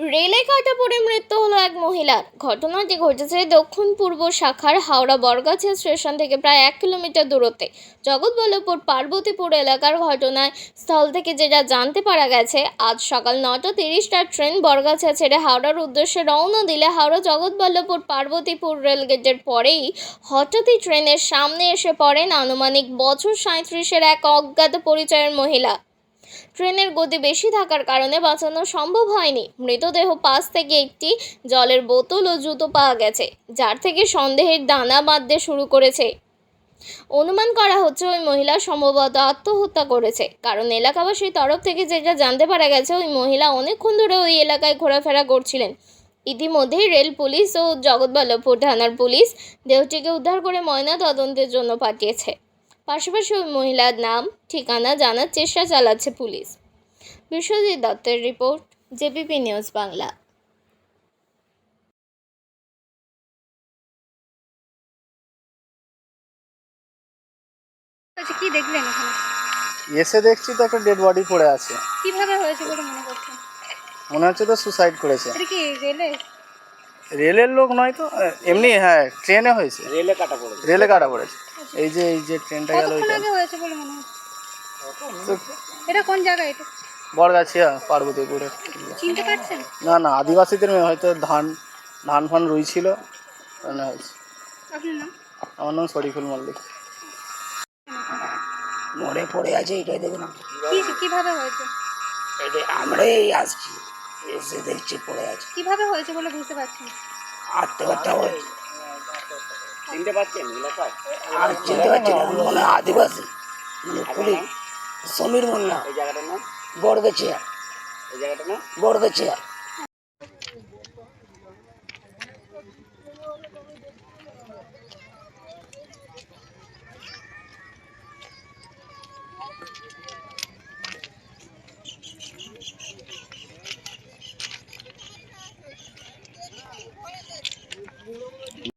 রেলে কাটা পড়ে মৃত্যু হলো এক মহিলার। ঘটনাটি ঘটেছে দক্ষিণ পূর্ব শাখার হাওড়া বরগাছিয়া স্টেশন থেকে প্রায় এক কিলোমিটার দূরত্বে। জগৎবল্লভপুর পার্বতীপুর এলাকার ঘটনায় স্থল থেকে যেটা জানতে পারা গেছে, আজ সকাল নটা তিরিশটার ট্রেন বরগাছা ছেড়ে হাওড়ার উদ্দেশ্যে রওনা দিলে হাওড়া জগৎবল্লভপুর পার্বতীপুর রেলগেটের পরেই হঠাৎই ট্রেনের সামনে এসে পড়েন আনুমানিক বছর সাঁত্রিশের এক অজ্ঞাত পরিচয়ের মহিলা। ট্রেনের গতি বেশি থাকার কারণে বাঁচানো সম্ভব হয়নি। মৃতদেহ পাশ থেকে একটি জলের বোতল ও জুতো পাওয়া গেছে, যার থেকে সন্দেহের দানা বাঁধতে শুরু করেছে। অনুমান করা হচ্ছে ওই মহিলা সম্ভবত আত্মহত্যা করেছে, কারণ এলাকাবাসীর তরফ থেকে যেটা জানতে পারা গেছে, ওই মহিলা অনেকক্ষণ ধরে ওই এলাকায় ঘোরাফেরা করছিলেন। ইতিমধ্যেই রেল পুলিশ ও জগৎবল্লভপুর থানার পুলিশ দেহটিকে উদ্ধার করে ময়না তদন্তের জন্য পাঠিয়েছে। পাশাপাশি ওই মহিলার নাম ঠিকানা জানার চেষ্টা চালাচ্ছে পুলিশ। বিশ্বজিৎ দত্তের রিপোর্ট জেপিপি নিউজ বাংলা। আচ্ছা কি দেখলেন এখানে? এসে দেখছি তো একটা ডেড বডি পড়ে আছে। কীভাবে হয়েছে বলে মনে করছেন? মনে হচ্ছে তো সুসাইড করেছে। কি রেলে? রেলের লোক নয় তো? এমনি হ্যাঁ ট্রেনে হয়েছে। রেলে কাটা পড়েছে। রেলে কাটা পড়েছে। এই যে এই যে ট্রেনটা গেল কতক্ষণ আগে হয়েছে বলে মনে হচ্ছে? এটা কোন জায়গা এটা বরগাছিয়া পার্বতীপুরে। চিনতে পারছেন? না না আদিবাসীদের মেয়ে হয়তো ধান ধান ফান রুইছিল তাহলে হয়েছে আপনার নাম? আমার নাম শরীফুল মল্লিক। মরে পড়ে আছে এটাই দেখুন। কি কীভাবে হয়েছে? এটা আমরাই আসছি এসে দেখছি পড়ে আছে। কীভাবে হয়েছে বলে বুঝতে পারছেন? আত্মহত্যা হয়েছে। চিনতে পারছেন আর চিনতে পারছি না মনে হয় আদিবাসী। মানে কুলি সমীর মুন্না। এই জায়গাটার নাম? বড়গাছিয়া এই জায়গাটার নাম? বড়গাছিয়া